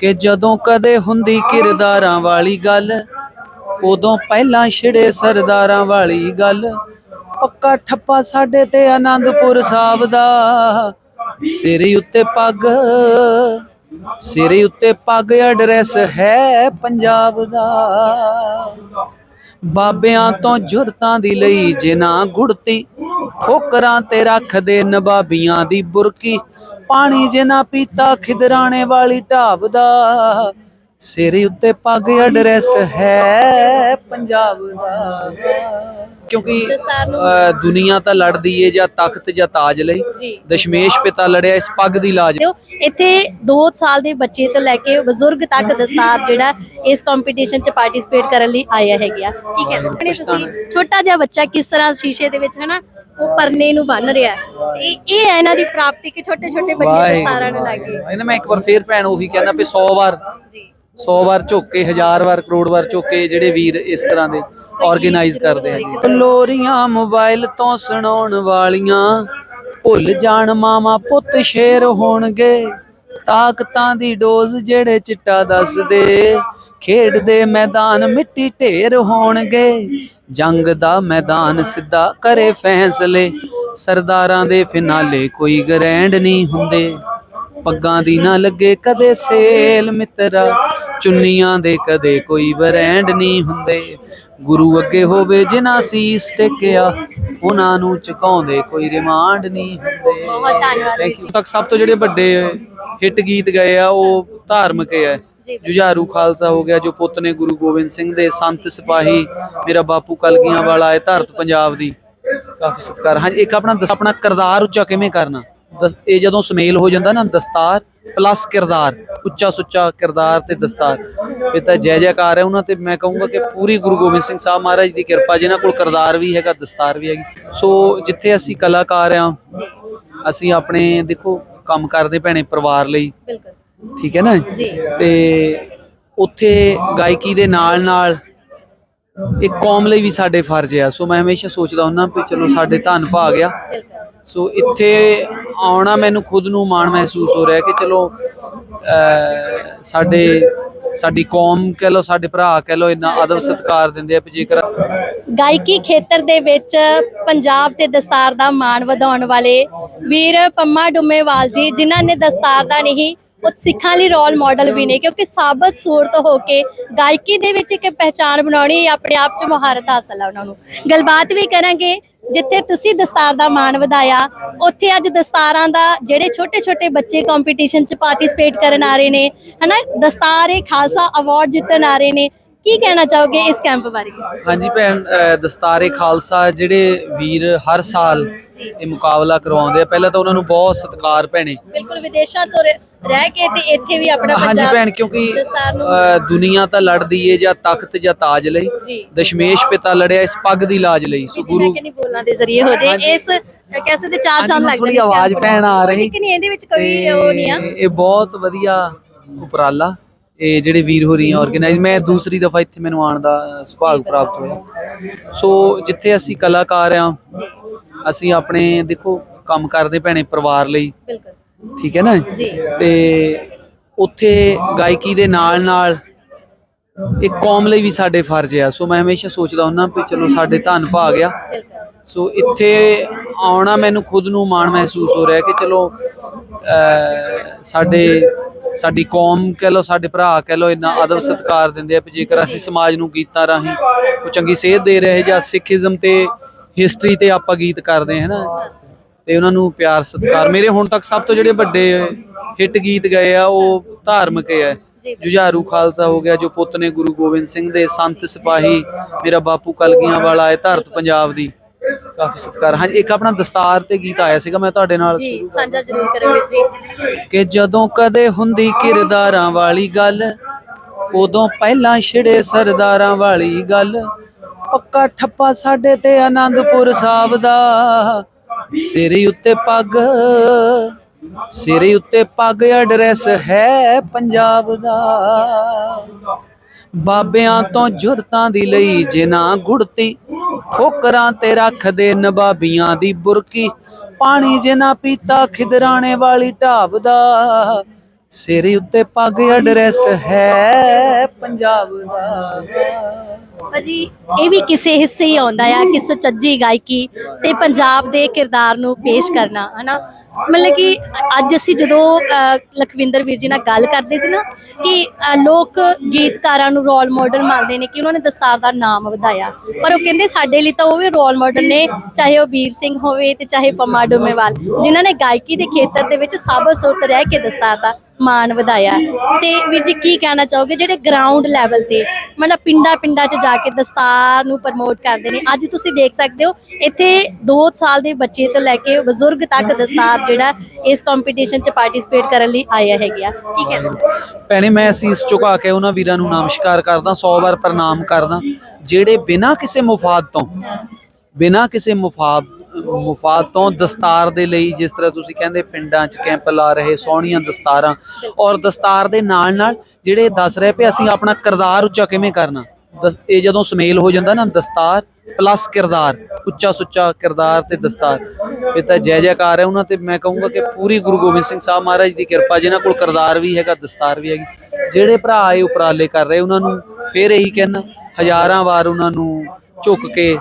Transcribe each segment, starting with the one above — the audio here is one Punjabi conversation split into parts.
ਕਿ ਜਦੋਂ ਕਦੇ ਹੁੰਦੀ ਕਿਰਦਾਰਾਂ ਵਾਲੀ ਗੱਲ, ਉਦੋਂ ਪਹਿਲਾਂ ਛਿੜੇ ਸਰਦਾਰਾਂ ਵਾਲੀ ਗੱਲ। ਪੱਕਾ ਠੱਪਾ ਸਾਡੇ ਤੇ ਆਨੰਦਪੁਰ ਸਾਹਿਬ ਦਾ। ਸਿਰ ਉੱਤੇ ਪੱਗ, ਸਿਰੇ ਉੱਤੇ ਪੱਗ ਐਡਰੈਸ ਹੈ ਪੰਜਾਬ ਦਾ। ਬਾਬਿਆਂ ਤੋਂ ਜੁਰਤਾਂ ਦੀ ਲਈ ਜਿਨਾ ਗੁੜਤੀ ਠੋਕਰਾਂ ਤੇ ਰੱਖਦੇ ਨਬਾਬੀਆਂ ਦੀ ਬੁਰਕੀ। ਪਾਣੀ ਜੇ ਨਾ ਪੀਤਾ ਖਿਦਰਾਣੇ ਵਾਲੀ ਢਾਬ ਦਾ। ਸਿਰੇ ਉੱਤੇ ਪੱਗ ਐਡਰੈਸ ਹੈ ਪੰਜਾਬ ਦਾ। ਕਿਉਂਕਿ ਦੁਨੀਆ ਤਾਂ ਲੜਦੀ ਏ ਜਾਂ ਤਖਤ ਜਾਂ ਤਾਜ ਲਈ। ਦਸ਼ਮੇਸ਼ ਪਿਤਾ ਲੜਿਆ ਇਸ ਪੱਗ ਦੀ ਲਾਜ। ਇੱਥੇ 2 ਸਾਲ ਦੇ ਬੱਚੇ ਤੋਂ ਲੈ ਕੇ ਬਜ਼ੁਰਗ ਤੱਕ ਦਸਤਾਰ ਜਿਹੜਾ ਇਸ ਕੰਪੀਟੀਸ਼ਨ 'ਚ ਪਾਰਟਿਸਿਪੇਟ ਕਰਨ ਲਈ ਆਇਆ ਹੈਗਾ ਠੀਕ ਹੈ। ਤੁਸੀਂ ਛੋਟਾ ਜਿਹਾ ਬੱਚਾ ਕਿਸ ਤਰ੍ਹਾਂ ਸ਼ੀਸ਼ੇ ਦੇ ਵਿੱਚ ਹਨਾ? ਉਹ ਪਰਨੇ ਨੂੰ ਬੰਨ ਰਿਹਾ ਹੈ। ਤੇ ਇਹ ਹੈ ਇਹਨਾਂ ਦੀ ਪ੍ਰਾਪਤੀ ਕਿ ਛੋਟੇ ਛੋਟੇ ਬੱਚੇ ਦਸਤਾਰਾਂ ਨੂੰ ਲੱਗੇ ਇਹਨਾਂ ਮੈਂ ਇੱਕ ਵਾਰ ਫੇਰ ਭੈਣ ਉਹੀ ਕਹਿੰਦਾ ਵੀ 100 ਵਾਰ ਜੀ। 100 ਵਾਰ ਝੋਕੇ ਹਜ਼ਾਰ ਵਾਰ ਕਰੋੜ ਵਾਰ ਝੋਕੇ ਜਿਹੜੇ ਵੀਰ ਇਸ ਤਰ੍ਹਾਂ ਦੇ ਆਰਗੇਨਾਈਜ਼ ਕਰਦੇ ਆ। ਜੀ ਲੋਰੀਆਂ ਮੋਬਾਈਲ ਤੋਂ ਸੁਣਾਉਣ ਵਾਲੀਆਂ ਭੁੱਲ ਜਾਣ ਮਾਮਾ ਪੁੱਤ ਸ਼ੇਰ ਹੋਣਗੇ। ਤਾਕਤਾਂ ਦੀ ਡੋਜ਼ ਜਿਹੜੇ ਚਿੱਟਾ ਦੱਸਦੇ ਖੇਡ ਦੇ ਮੈਦਾਨ ਮਿੱਟੀ ਢੇਰ ਹੋਣਗੇ। ਜੰਗ ਦਾ ਮੈਦਾਨ ਸਿੱਧਾ ਕਰੇ ਫੈਸਲੇ। ਸਰਦਾਰਾਂ ਦੇ ਫਿਨਾਲੇ ਕੋਈ ਗਰੈਂਡ ਨਹੀਂ ਹੁੰਦੇ। ਪੱਗਾਂ ਦੀ ਨਾ ਲੱਗੇ ਕਦੇ ਸੇਲ ਮਿੱਤਰਾ। ਚੁੰਨੀਆਂ ਦੇ ਕਦੇ ਕੋਈ ਬ੍ਰਾਂਡ ਨਹੀਂ ਹੁੰਦੇ। ਗੁਰੂ ਅੱਗੇ ਹੋਵੇ ਜਿਨ੍ਹਾਂ ਸੀਸ ਟੇਕਿਆ ਉਹਨਾਂ ਨੂੰ ਝੁਕਾਉਂਦੇ ਕੋਈ ਰਿਮਾਂਡ ਨਹੀਂ ਹੁੰਦੇ। ਬਹੁਤ ਧੰਨਵਾਦ ਯੂ ਤੱਕ ਸਭ ਤੋਂ ਜਿਹੜੇ ਵੱਡੇ ਹਿੱਟ ਗੀਤ ਗਏ ਆ ਉਹ ਧਾਰਮਿਕ ਹੈ। ਜੀ ਜੁਝਾਰੂ ਖਾਲਸਾ ਹੋ ਗਿਆ ਜੋ ਪੁੱਤ ਨੇ ਗੁਰੂ ਗੋਬਿੰਦ ਸਿੰਘ ਦੇ ਸੰਤ ਸਿਪਾਹੀ ਮੇਰਾ ਬਾਪੂ ਕਲਗੀਆਂ ਵਾਲਾ ਹੈ ਧਰਤ ਪੰਜਾਬ ਦੀ। ਕਾਫੀ ਸਤਿਕਾਰ। ਹਾਂਜੀ ਇੱਕ ਆਪਣਾ ਦਸ- ਆਪਣਾ ਕਿਰਦਾਰ ਉੱਚਾ ਕਿਵੇਂ ਕਰਨਾ? ਇਹ ਜਦੋਂ ਸੁਮੇਲ ਹੋ ਜਾਂਦਾ ਨਾ ਦਸਤਾਰ ਪਲੱਸ ਕਿਰਦਾਰ ਉੱਚਾ ਸੁੱਚਾ ਕਿਰਦਾਰ ਤੇ ਦਸਤਾਰ। ਇਹ ਤਾਂ ਜੈ ਜੈਕਾਰ ਹੈ ਉਹਨਾਂ ਤੇ। ਮੈਂ ਕਹੂੰਗਾ ਕਿ ਪੂਰੀ ਗੁਰੂ ਗੋਬਿੰਦ ਸਿੰਘ ਸਾਹਿਬ ਮਹਾਰਾਜ ਦੀ ਕਿਰਪਾ ਜਿਨ੍ਹਾਂ ਕੋਲ ਕਿਰਦਾਰ ਵੀ ਹੈਗਾ ਦਸਤਾਰ ਵੀ ਹੈਗੀ। ਸੋ ਜਿੱਥੇ ਅਸੀਂ ਕਲਾਕਾਰ ਆ ਅਸੀਂ ਆਪਣੇ ਦੇਖੋ ਕੰਮ ਕਰਦੇ ਭੈਣੇ ਪਰਿਵਾਰ ਲਈ। ਬਿਲਕੁਲ। ਠੀਕ ਹੈ ਨਾ? ਜੀ। ਤੇ ਉੱਥੇ ਗਾਇਕੀ ਦੇ ਨਾਲ ਨਾਲ ਇੱਕ ਕੌਮ ਲਈ ਵੀ ਸਾਡੇ ਫਰਜ਼ ਆ। ਸੋ ਮੈਂ ਹਮੇਸ਼ਾ ਸੋਚਦਾ ਹੁੰਦਾ ਵੀ ਚਲੋ ਸਾਡੇ ਧੰਨ ਭਾਗ ਆ। ਸੋ ਇੱਥੇ ਆਉਣਾ ਮੈਨੂੰ ਖੁਦ ਨੂੰ ਮਾਣ ਮਹਿਸੂਸ ਹੋ ਰਿਹਾ ਕਿ ਚਲੋ ਸਾਡੇ ਸਾਡੀ ਕੌਮ ਕਹਿ ਲਓ ਸਾਡੇ ਭਰਾ ਕਹਿ ਲਓ ਇੰਨਾ ਅਦਬ ਸਤਿਕਾਰ ਦਿੰਦੇ ਆ ਜੇਕਰ ਗਾਇਕੀ ਖੇਤਰ ਦੇ ਵਿੱਚ ਪੰਜਾਬ ਤੇ ਦਸਤਾਰ ਦਾ ਮਾਣ ਵਧਾਉਣ ਵਾਲੇ ਵੀਰ ਪੰਮਾ ਡੁੰਮੇਵਾਲ ਜੀ ਜਿਨ੍ਹਾਂ ਨੇ ਦਸਤਾਰ ਦਾ ਨਹੀਂ ਉਹ ਸਿੱਖਾਂ ਲਈ ਰੋਲ ਮਾਡਲ ਵੀ ਨੇ, ਕਿਉਂਕਿ ਸਾਬਤ ਸੂਰਤ ਹੋ ਕੇ ਗਾਇਕੀ ਦੇ ਵਿੱਚ ਇੱਕ ਪਹਿਚਾਨ ਬਣਾਉਣੀ ਆਪਣੇ ਆਪ 'ਚ ਮੁਹਾਰਤ ਹਾਸਲ ਹੈ ਉਹਨਾਂ ਨੂੰ। ਗੱਲਬਾਤ ਵੀ ਕਰਾਂਗੇ, ਜਿੱਥੇ ਤੁਸੀਂ ਦਸਤਾਰ ਦਾ ਮਾਣ ਵਧਾਇਆ, ਉੱਥੇ ਅੱਜ ਦਸਤਾਰਾਂ ਦਾ ਜਿਹੜੇ ਛੋਟੇ ਛੋਟੇ ਬੱਚੇ ਕੰਪੀਟੀਸ਼ਨ 'ਚ ਪਾਰਟਿਸਿਪੇਟ ਕਰਨ ਆ ਰਹੇ ਨੇ, ਹਨਾ? ਦਸਤਾਰ ਇਹ ਖਾਲਸਾ ਅਵਾਰਡ ਜਿੱਤਣ ਆ ਰਹੇ ਨੇ। ਕੀ ਕਹਿਣਾ ਚਾਹੋਗੇ ਇਸ ਕੈਂਪ ਬਾਰੇ? ਹਾਂਜੀ ਭੈਣ ਦਸਤਾਰੇ ਖਾਲਸਾ ਜਿਹੜੇ ਵੀਰ ਹਰ ਸਾਲ ਇਹ ਮੁਕਾਬਲਾ ਕਰਵਾਉਂਦੇ ਆ। ਪਹਿਲਾਂ ਤਾਂ ਉਹਨਾਂ ਨੂੰ ਬਹੁਤ ਸਤਿਕਾਰ ਭੈਣੇ। ਬਿਲਕੁਲ ਵਿਦੇਸ਼ਾਂ ਤੋਂ ਰਹਿ ਕੇ ਤੇ ਇੱਥੇ ਵੀ ਆਪਣਾ ਹਾਂਜੀ ਭੈਣ ਕਿਉਂਕਿ ਦੁਨੀਆ ਤਾਂ ਲੜਦੀ ਏ ਜਾਂ ਤਖਤ ਜਾਂ ਤਾਜ ਲਈ। ਦਸ਼ਮੇਸ਼ ਪਿਤਾ ਲੜਿਆ ਇਸ ਪੱਗ ਦੀ ਲਾਜ ਲਈ। ਸੋ ਗੁਰੂ ਕਿ ਨਹੀਂ ਬੋਲਣਾ ਦੇ ਜ਼ਰੀਏ ਹੋ ਜੇ। ਇਸ ਕੈਸੇ ਦੇ ਚਾਰ ਹਾਂਜੀ, ਚਾਂਦ ਮੈਨੂੰ ਲੱਗ ਥੋੜ੍ਹੀ ਜਾਣਗੇ ਆਵਾਜ਼ ਭੈਣ ਆ ਰਹੀ। ਨਹੀਂ ਇਹਦੇ ਵਿੱਚ ਕੋਈ ਉਹ ਨਹੀਂ ਆ। ਇਹ ਬਹੁਤ ਵਧੀਆ ਉਪਰਾਲਾ। ਇਹ ਜਿਹੜੇ ਵੀਰ ਹੋ ਰਹੀਆਂ ਆਰਗੇਨਾਈਜ਼ ਮੈਂ ਦੂਸਰੀ ਦਫਾ ਇੱਥੇ ਮੈਨੂੰ ਆਉਣ ਦਾ ਸੁਭਾਗ ਪ੍ਰਾਪਤ ਹੋਇਆ। ਸੋ ਜਿੱਥੇ ਅਸੀਂ ਕਲਾਕਾਰ ਆ ਅਸੀਂ ਆਪਣੇ ਦੇਖੋ ਕੰਮ ਕਰਦੇ ਭੈਣੇ ਪਰਿਵਾਰ ਲਈ। ਬਿਲਕੁਲ। ਠੀਕ ਹੈ ਨਾ? ਜੀ। ਤੇ ਉੱਥੇ ਗਾਇਕੀ ਦੇ ਨਾਲ ਨਾਲ ਇੱਕ ਕੌਮ ਲਈ ਵੀ ਸਾਡੇ ਫਰਜ਼ ਆ। ਸੋ ਮੈਂ ਹਮੇਸ਼ਾ ਸੋਚਦਾ ਹੁੰਦਾ ਵੀ ਚਲੋ ਸਾਡੇ ਧੰਨ ਭਾਗ ਆ। ਬਿਲਕੁਲ। ਸੋ ਇੱਥੇ ਆਉਣਾ ਮੈਨੂੰ ਖੁਦ ਨੂੰ ਮਾਣ ਮਹਿਸੂਸ ਹੋ ਰਿਹਾ ਕਿ ਚਲੋ ਸਾਡੇ ਸਾਡੀ ਕੌਮ ਕਹਿ ਲਓ ਸਾਡੇ ਭਰਾ ਕਹਿ ਲਓ ਇੰਨਾ ਅਦਬ ਸਤਿਕਾਰ ਦਿੰਦੇ ਆ ਜੇਕਰ ਅਸੀਂ ਸਮਾਜ ਨੂੰ ਗੀਤਾਂ ਰਾਹੀਂ ਉਹ ਚੰਗੀ ਸੇਧ ਦੇ ਰਹੇ ਜਾਂ ਸਿੱਖੀਜ਼ਮ ਤੇ ਹਿਸਟਰੀ ਤੇ ਆਪਾਂ ਗੀਤ ਕਰਦੇ ਹਾਂ ਨਾ ਤੇ ਉਹਨਾਂ ਨੂੰ ਪਿਆਰ ਸਤਿਕਾਰ। ਮੇਰੇ ਹੁਣ ਤੱਕ ਸਭ ਤੋਂ ਜਿਹੜੇ ਵੱਡੇ ਹਿੱਟ ਗੀਤ ਗਏ ਆ ਉਹ ਧਾਰਮਿਕ ਹੈ। ਜੁਝਾਰੂ ਖਾਲਸਾ ਹੋ ਗਿਆ ਜੋ ਪੁੱਤ ਨੇ ਗੁਰੂ ਗੋਬਿੰਦ ਸਿੰਘ ਦੇ ਸੰਤ ਸਿਪਾਹੀ ਮੇਰਾ ਬਾਪੂ ਕਲਗੀਆਂ ਵਾਲਾ ਹੈ ਧਰਤ ਪੰਜਾਬ ਦੀ। ਕਾਫੀ ਸਤਿਕਾਰ। ਹਾਂਜੀ ਇੱਕ ਆਪਣਾ ਦਸਤਾਰ ਤੇ ਗੀਤ ਆਇਆ ਸੀਗਾ ਮੈਂ ਤੁਹਾਡੇ ਨਾਲ ਜੀ ਸਾਂਝਾ ਜ਼ਰੂਰ ਕਰੋ ਵੀਰ ਜੀ। ਕਿ ਜਦੋਂ ਕਦੇ ਹੁੰਦੀ ਕਿਰਦਾਰਾਂ ਵਾਲੀ ਗੱਲ ਉਦੋਂ ਪਹਿਲਾਂ ਛਿੜੇ ਸਰਦਾਰਾਂ ਵਾਲੀ ਗੱਲ ਪੱਕਾ ਠੱਪਾ ਸਾਡੇ ਤੇ ਆਨੰਦਪੁਰ ਸਾਹਿਬ ਦਾ। ਸਿਰੇ ਉੱਤੇ ਪੱਗ, ਸਿਰੇ ਉੱਤੇ ਪੱਗ ਐਡਰੈਸ ਹੈ ਪੰਜਾਬ ਦਾ। ਬਾਬਿਆਂ ਤੋਂ ਜੁਰਤਾਂ ਦੀ ਲਈ ਜੇ ਗੁੜਤੀ, ਠੋਕਰਾਂ ਤੇ ਰੱਖਦੇ ਨਬਾਬੀਆਂ ਦੀ ਬੁਰਕੀ, ਪਾਣੀ ਜਿਨਾ ਪੀਤਾ ਖਿਦਰਾਣੇ ਵਾਲੀ ਢਾਬ ਦਾ। ਸਿਰ ਉੱਤੇ ਪੱਗ ਐਡਰੈਸ ਹੈ ਪੰਜਾਬ ਦਾ। ਭਾਜੀ ਇਹ ਵੀ ਕਿਸੇ ਹਿੱਸੇ ਹੀ ਆਉਂਦਾ ਆ ਕਿ ਸੁਚੱਜੀ ਗਾਇਕੀ ਤੇ ਪੰਜਾਬ ਦੇ ਕਿਰਦਾਰ ਨੂੰ ਪੇਸ਼ ਕਰਨਾ ਹਨਾ? ਮਤਲਬ ਕਿ ਅੱਜ ਅਸੀਂ ਜਦੋਂ ਅਹ, ਲਖਵਿੰਦਰ ਵੀਰ ਜੀ ਨਾਲ ਗੱਲ ਕਰਦੇ ਸੀ ਨਾ ਕਿ ਅਹ, ਲੋਕ ਗੀਤਕਾਰਾਂ ਨੂੰ ਰੋਲ ਮਾਡਲ ਮੰਨਦੇ ਨੇ ਕਿ ਉਹਨਾਂ ਨੇ ਦਸਤਾਰ ਦਾ ਨਾਮ ਵਧਾਇਆ। ਪਰ ਉਹ ਕਹਿੰਦੇ ਸਾਡੇ ਲਈ ਤਾਂ ਉਹ ਵੀ ਰੋਲ ਮਾਡਲ ਨੇ ਚਾਹੇ ਉਹ ਵੀਰ ਸਿੰਘ ਹੋਵੇ ਤੇ ਚਾਹੇ ਪੰਮਾ ਡੁਮੇਵਾਲ ਜਿਨ੍ਹਾਂ ਨੇ ਗਾਇਕੀ ਦੇ ਖੇਤਰ ਦੇ ਵਿੱਚ ਸਾਬਤ ਸੁਰਤ ਰਹਿ ਕੇ ਦਸਤਾਰ ਦਾ ਮਾਣ ਵਧਾਇਆ। ਤੇ ਵੀਰ ਜੀ, ਕੀ ਕਹਿਣਾ ਚਾਹੋਗੇ? ਜਿਹੜੇ ਗਰਾਊਂਡ ਲੈਵਲ ਤੇ, ਮਤਲਬ ਪਿੰਡਾਂ ਪਿੰਡਾਂ 'ਚ ਜਾ ਕੇ ਦਸਤਾਰ ਨੂੰ ਪ੍ਰਮੋਟ ਕਰਦੇ ਨੇ, ਅੱਜ ਤੁਸੀਂ ਦੇਖ ਸਕਦੇ ਹੋ, ਇੱਥੇ 2 ਸਾਲ ਦੇ ਬੱਚੇ ਤੋਂ ਲੈ ਕੇ ਬਜ਼ੁਰਗ ਤੱਕ ਦਸਤਾਰ ਜਿਹੜਾ ਇਸ ਕੰਪੀਟੀਸ਼ਨ 'ਚ ਪਾਰਟਿਸਿਪੇਟ ਕਰਨ ਲਈ ਆਇਆ ਹੈਗਾ ਕੀ ਕਹਿਣਾ? ਭੈਣੇ, ਮੈਂ ਸੀਸ ਝੁਕਾ ਕੇ ਉਹਨਾਂ ਵੀਰਾਂ ਨੂੰ ਨਮਸਕਾਰ ਕਰਦਾ 100 ਵਾਰ ਪ੍ਰਣਾਮ ਕਰਦਾ, ਜਿਹੜੇ ਬਿਨਾਂ ਕਿਸੇ ਮੁਫਾਦ ਤੋਂ, ਬਿਨਾਂ ਕਿਸੇ ਮੁਫਾਦ ਮੁਫਾਦ ਤੋਂ ਦਸਤਾਰ ਦੇ ਲਈ ਜਿਸ ਤਰ੍ਹਾਂ ਤੁਸੀਂ ਕਹਿੰਦੇ ਪਿੰਡਾਂ 'ਚ ਕੈਂਪ ਲਾ ਰਹੇ, ਸੋਹਣੀਆਂ ਦਸਤਾਰਾਂ। ਔਰ ਦਸਤਾਰ ਦੇ ਨਾਲ ਨਾਲ ਜਿਹੜੇ ਦੱਸ ਰਹੇ ਪਏ, ਅਸੀਂ ਆਪਣਾ ਕਿਰਦਾਰ ਉੱਚਾ ਕਿਵੇਂ ਕਰਨਾ? ਇਹ ਜਦੋਂ ਸੁਮੇਲ ਹੋ ਜਾਂਦਾ ਨਾ, ਦਸਤਾਰ ਪਲੱਸ ਕਿਰਦਾਰ ਉੱਚਾ ਸੁੱਚਾ ਕਿਰਦਾਰ ਤੇ ਦਸਤਾਰ। ਇਹ ਤਾਂ ਜੈ ਜੈਕਾਰ ਹੈ ਉਹਨਾਂ ਤੇ, ਮੈਂ ਕਹੂੰਗਾ ਕਿ ਪੂਰੀ ਗੁਰੂ ਗੋਬਿੰਦ ਸਿੰਘ ਸਾਹਿਬ ਮਹਾਰਾਜ ਦੀ ਕਿਰਪਾ, ਜਿਨ੍ਹਾਂ ਕੋਲ ਕਿਰਦਾਰ ਵੀ ਹੈਗਾ, ਦਸਤਾਰ ਵੀ ਹੈਗੀ। ਜਿਹੜੇ ਭਰਾ ਇਹ ਉਪਰਾਲੇ ਕਰ ਰਹੇ, ਉਹਨਾਂ ਨੂੰ ਫੇਰ ਇਹੀ ਕਹਿਣਾ ਹਜ਼ਾਰਾਂ ਵਾਰ ਉਹਨਾਂ ਨੂੰ ਝੁੱਕ ਕੇ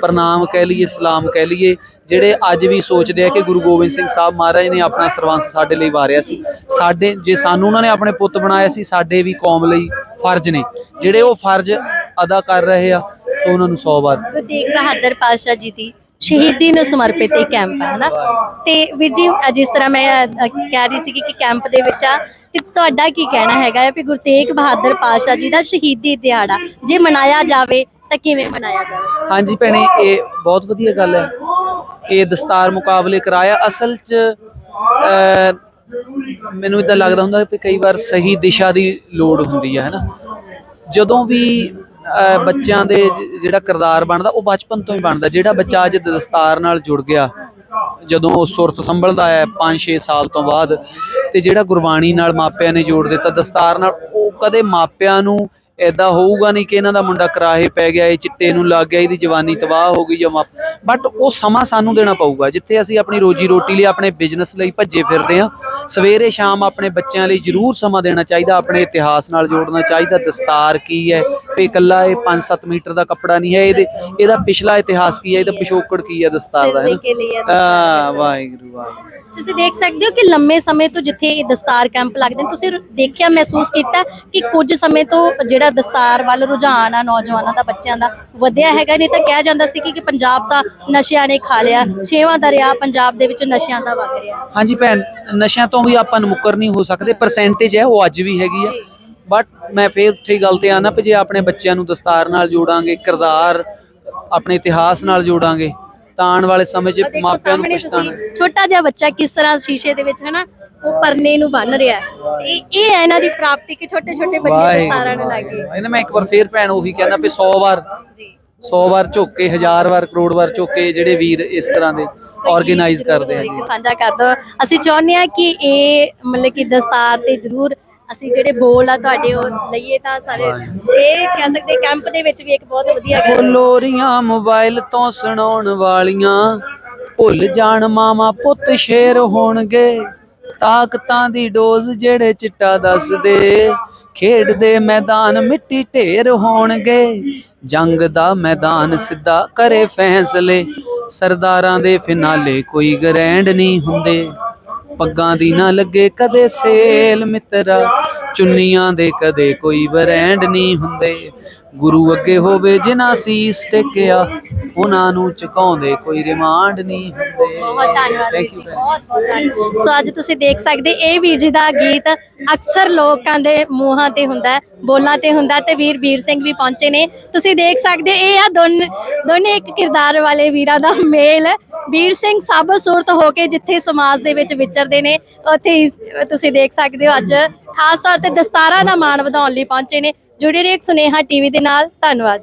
ਪ੍ਰਣਾਮ ਕਹਿ ਲਈਏ ਸਲਾਮ ਕਹਿ ਲਈਏ ਜਿਹੜੇ ਅੱਜ ਵੀ ਸੋਚਦੇ ਆ ਕਿ ਗੁਰੂ ਗੋਬਿੰਦ ਸਿੰਘ ਸਾਹਿਬ ਮਹਾਰਾਜ ਨੇ ਆਪਣਾ ਸਰਵੰਸ ਸਾਡੇ ਲਈ ਵਾਰਿਆ ਸੀ। ਸਾਡੇ ਜੇ ਸਾਨੂੰ ਉਹਨਾਂ ਨੇ ਆਪਣੇ ਪੁੱਤ ਬਣਾਇਆ ਸੀ ਸਾਡੇ ਵੀ ਕੌਮ ਲਈ ਫਰਜ਼ ਨੇ। ਜਿਹੜੇ ਉਹ ਫਰਜ਼ ਅਦਾ ਕਰ ਰਹੇ ਆ ਤਾਂ ਉਹਨਾਂ ਨੂੰ 100 ਵਾਰ। ਗੁਰੂ ਤੇਗ ਬਹਾਦਰ ਪਾਤਸ਼ਾਹ ਜੀ ਦੀ ਸ਼ਹੀਦੀ ਨੂੰ ਸਮਰਪਿਤ ਇਹ ਕੈਂਪ ਹੈ ਹਨਾ? ਤੇ ਵੀਰ ਜੀ ਜਿਸ ਤਰ੍ਹਾਂ ਮੈਂ ਅ, ਕਹਿ ਰਹੀ ਸੀ ਕਿ ਕੈਂਪ ਦੇ ਵਿੱਚ ਆ ਤੇ ਤੁਹਾਡਾ ਕੀ ਕਹਿਣਾ ਹੈਗਾ ਹੈ ਕਿ ਗੁਰੂ ਤੇਗ ਬਹਾਦਰ ਪਾਤਸ਼ਾਹ ਜੀ ਦਾ ਸ਼ਹੀਦੀ ਦਿਹਾੜਾ ਜੇ ਮਨਾਇਆ ਜਾਵੇ ਤਾਂ ਕਿਵੇਂ ਮਨਾਇਆ ਜਾਵੇ ਹਾਂਜੀ ਭੈਣੇ ਇਹ ਬਹੁਤ ਵਧੀਆ ਗੱਲ ਹੈ ਇਹ ਦਸਤਾਰ ਮੁਕਾਬਲੇ ਕਰਾਇਆ। ਅਸਲ 'ਚ ਅਹ, ਮੈਨੂੰ ਇਦਾਂ ਲੱਗਦਾ ਹੁੰਦਾ ਕਿ ਕਈ ਵਾਰ ਸਹੀ ਦਿਸ਼ਾ ਦੀ ਲੋੜ ਹੁੰਦੀ ਹੈ ਹੈਨਾ? ਜਦੋਂ ਵੀ ਅਹ, ਬੱਚਿਆਂ ਦੇ ਜ- ਜਿਹੜਾ ਕਿਰਦਾਰ ਬਣਦਾ ਉਹ ਬਚਪਨ ਤੋਂ ਹੀ ਬਣਦਾ। ਜਿਹੜਾ ਬੱਚਾ ਅੱਜ ਦਸਤਾਰ ਨਾਲ ਜੁੜ ਗਿਆ ਜਦੋਂ ਉਹ ਸੁਰਤ ਸੰਭਲਦਾ ਹੈ 5-6 ਸਾਲ ਤੋਂ ਬਾਅਦ ਤੇ ਜਿਹੜਾ ਗੁਰਬਾਣੀ ਨਾਲ ਮਾਪਿਆਂ ਨੇ ਜੋੜ ਦਿੱਤਾ ਦਸਤਾਰ ਨਾਲ ਉਹ ਕਦੇ ਮਾਪਿਆਂ ਨੂੰ ਐਦਾਂ ਹੋਊਗਾ ਨਹੀਂ ਕਿ ਇਹਨਾਂ ਦਾ ਮੁੰਡਾ ਕਰਾਹੇ ਪੈ ਗਿਆ, ਇਹ ਚਿੱਟੇ ਨੂੰ ਲੱਗ ਗਿਆ, ਇਹਦੀ ਜਵਾਨੀ ਤਬਾਹ ਹੋ ਗਈ ਜਾਂ ਬਟ ਉਹ ਸਮਾਂ ਸਾਨੂੰ ਦੇਣਾ ਪਊਗਾ। ਜਿੱਥੇ ਅਸੀਂ ਆਪਣੀ ਰੋਜੀ ਰੋਟੀ ਲਈ, ਆਪਣੇ ਬਿਜ਼ਨਸ ਲਈ ਭੱਜੇ ਫਿਰਦੇ ਆ ਸਵੇਰੇ ਸ਼ਾਮ ਆਪਣੇ ਬੱਚਿਆਂ ਲਈ ਜ਼ਰੂਰ ਸਮਾਂ ਦੇਣਾ ਚਾਹੀਦਾ, ਆਪਣੇ ਇਤਿਹਾਸ ਨਾਲ ਜੋੜਨਾ ਚਾਹੀਦਾ, ਦਸਤਾਰ ਕੀ ਹੈ ਵੀ ਇਕੱਲਾ ਇਹ 5-7 ਮੀਟਰ ਦਾ ਕੱਪੜਾ ਨਹੀਂ ਹੈ ਇਹਦੇ ਇਹਦਾ ਪਿਛਲਾ ਇਤਿਹਾਸ ਕੀ ਹੈ? ਇਹਦਾ ਪਿਛੋਕੜ ਕੀ ਹੈ ਦਸਤਾਰ ਦਾ ਹੈ ਦੇ ਵਾਹਿਗੁਰੂ ਵਾਹਿਗੁਰੂ। ਤੁਸੀਂ ਦੇਖ ਸਕਦੇ ਹੋ ਕਿ ਲੰਮੇ ਸਮੇਂ ਤੋਂ ਜਿੱਥੇ ਇਹ ਦਸਤਾਰ ਕੈਂਪ ਲੱਗਦੇ ਨੇ ਤੁਸੀਂ ਦੇਖਿਆ ਮਹਿਸੂਸ ਕੀਤਾ ਕਿ ਕੁਝ ਸਮੇਂ ਤੋਂ ਜਿਹੜਾ ਦਸਤਾਰ ਵੱਲ ਰੁਝਾਨ ਆ ਨੌਜਵਾਨਾਂ ਦਾ ਬੱਚਿਆਂ ਦਾ ਵਧਿਆ ਹੈਗਾ ਨਹੀਂ ਤਾਂ ਕਿਹਾ ਜਾਂਦਾ ਸੀ ਕਿ ਪੰਜਾਬ ਤਾਂ ਨਸ਼ਿਆਂ ਨੇ ਖਾ ਲਿਆ ਛੇਵਾਂ ਦਰਿਆ ਪੰਜਾਬ ਦੇ ਵਿੱਚ ਨਸ਼ਿਆਂ ਦਾ ਵਗ ਰਿਹਾ। ਹਾਂਜੀ ਭੈਣ ਨਸ਼ਿਆਂ ਤੋਂ ਵੀ ਆਪਾਂ ਨੂੰ ਮੁੱਕਰ ਨਹੀਂ ਹੋ ਸਕਦੇ ਪਰਸੈਂਟੇਜ ਹੈ ਉਹ ਅੱਜ ਵੀ ਹੈਗੀ ਆ। ਬਟ ਮੈਂ ਫੇਰ ਉੱਥੇ ਗੱਲ ਤੇ ਆਣਾ ਵੀ ਜੇ ਆਪਣੇ ਬੱਚਿਆਂ ਨੂੰ ਦਸਤਾਰ ਨਾਲ ਜੋੜਾਂਗੇ ਕਿਰਦਾਰ ਆਪਣੇ ਇਤਿਹਾਸ ਨਾਲ ਜੋੜਾਂਗੇ ਤਾਂ ਆਉਣ ਵਾਲੇ ਸਮੇਂ 'ਚ ਮਾਪਿਆਂ ਨੂੰ ਪਛਤਾਣਾ ਛੋਟਾ ਜਿਹਾ ਬੱਚਾ ਕਿਸ ਤਰ੍ਹਾਂ ਸ਼ੀਸ਼ੇ ਦੇ ਵਿੱਚ ਹਨਾ ਉਹ ਪਰਨੇ ਨੂੰ ਬੰਨ ਰਿਹਾ। ਤੇ ਇਹ ਇਹ ਹੈ ਇਹਨਾਂ ਦੀ ਪ੍ਰਾਪਤੀ ਕਿ ਛੋਟੇ ਛੋਟੇ ਬੱਚੇ ਦਸਤਾਰਾਂ ਨੂੰ ਲੱਗੇ ਇਹਨਾਂ ਮੈਂ ਇੱਕ ਵਾਰ ਫੇਰ ਭੈਣ ਉਹੀ ਕਹਿੰਦਾ ਵੀ 100 ਵਾਰ ਜੀ। 100 ਵਾਰ ਝੁੱਕ ਕੇ ਹਜ਼ਾਰ ਵਾਰ ਕਰੋੜ ਵਾਰ ਝੁੱਕ ਕੇ ਜਿਹੜੇ ਵੀਰ ਇਸ ਤਰ੍ਹਾਂ ਦੇ ਆਰਗੇਨਾਈਜ਼ ਕਰਦੇ ਆ ਇੱਕ ਸਾਂਝਾ ਕਰ ਦੋ ਅਸੀਂ ਚਾਹੁੰਦੇ ਆ ਕਿ ਇਹ ਮਤਲਬ ਕਿ ਦਸਤਾਰ ਤੇ ਜ਼ਰੂਰ ਅਸੀਂ ਜਿਹੜੇ ਬੋਲ ਆ ਤੁਹਾਡੇ ਉਹ ਲਈਏ ਤਾਂ ਸਾਰੇ ਇਹ ਕਹਿ ਸਕਦੇ ਕੈਂਪ ਦੇ ਵਿੱਚ ਵੀ ਇੱਕ ਬਹੁਤ ਵਧੀਆ ਗੱਲ ਹੈ। ਲੋਰੀਆਂ ਮੋਬਾਈਲ ਤੋਂ ਸੁਣਾਉਣ ਵਾਲੀਆਂ। ਭੁੱਲ ਜਾਣ ਮਾਮਾ ਪੁੱਤ ਸ਼ੇਰ ਹੋਣਗੇ। ਤਾਕਤਾਂ ਦੀ ਡੋਜ਼ ਜਿਹੜੇ ਚਿੱਟਾ ਦੱਸਦੇ। ਖੇਡ ਦੇ ਮੈਦਾਨ ਮਿੱਟੀ ਢੇਰ ਹੋਣਗੇ। ਜੰਗ ਦਾ ਮੈਦਾਨ ਸਿੱਧਾ ਕਰੇ ਫੈਸਲੇ। ਸਰਦਾਰਾਂ ਦੇ ਫਿਨਾਲੇ ਕੋਈ ਗਰੈਂਡ ਨਹੀਂ ਹੁੰਦੇ। ਪੱਗਾਂ ਦੀ ਨਾ ਲੱਗੇ ਕਦੇ ਸੇਲ ਮਿੱਤਰਾ। ਚੁੰਨੀਆਂ ਦੇ ਕਦੇ ਕੋਈ ਬ੍ਰਾਂਡ ਨਹੀਂ ਹੁੰਦੇ। ਗੁਰੂ ਅੱਗੇ ਹੋਵੇ ਜਿਨ੍ਹਾਂ ਸੀਸ ਟੇਕਿਆ ਉਹਨਾਂ ਨੂੰ ਝੁਕਾਉਂਦੇ ਕੋਈ ਰਿਮਾਂਡ ਨਹੀਂ ਹੁੰਦੇ। ਬਹੁਤ ਧੰਨਵਾਦ ਵੀਰ ਜੀ। ਬਹੁਤ ਬਹੁਤ ਧੰਨਵਾਦ। ਸੋ ਅੱਜ ਤੁਸੀਂ ਦੇਖ ਸਕਦੇ ਇਹ ਵੀਰ ਜੀ ਦਾ ਗੀਤ ਅਕਸਰ ਲੋਕਾਂ ਦੇ ਮੂੰਹਾਂ ਤੇ ਹੁੰਦਾ ਬੋਲਾਂ ਤੇ ਹੁੰਦਾ ਤੇ ਵੀਰ ਵੀਰ ਸਿੰਘ ਵੀ ਪਹੁੰਚੇ ਨੇ। ਤੁਸੀਂ ਦੇਖ ਸਕਦੇ ਇਹ ਆ ਦੋਨ ਦੋਨੇ ਇੱਕ ਕਿਰਦਾਰ ਵਾਲੇ ਵੀਰਾਂ ਦਾ ਮੇਲ। ਵੀਰ ਸਿੰਘ ਸਭ ਸੂਰਤ ਹੋ ਕੇ ਜਿੱਥੇ ਸਮਾਜ ਦੇ ਵਿੱਚ ਵਿਚਰਦੇ ਨੇ, ਉੱਥੇ ਤੁਸੀਂ ਦੇਖ ਸਕਦੇ ਹੋ ਅੱਜ ਖਾਸ ਤੌਰ ਤੇ ਦਸਤਾਰਾਂ ਦਾ ਮਾਣ ਵਧਾਉਣ ਲਈ ਪਹੁੰਚੇ ਨੇ। ਜੁੜੇ ਰਹੋ ਇੱਕ ਸੁਨੇਹਾ ਟੀਵੀ ਦੇ ਨਾਲ। ਧੰਨਵਾਦ।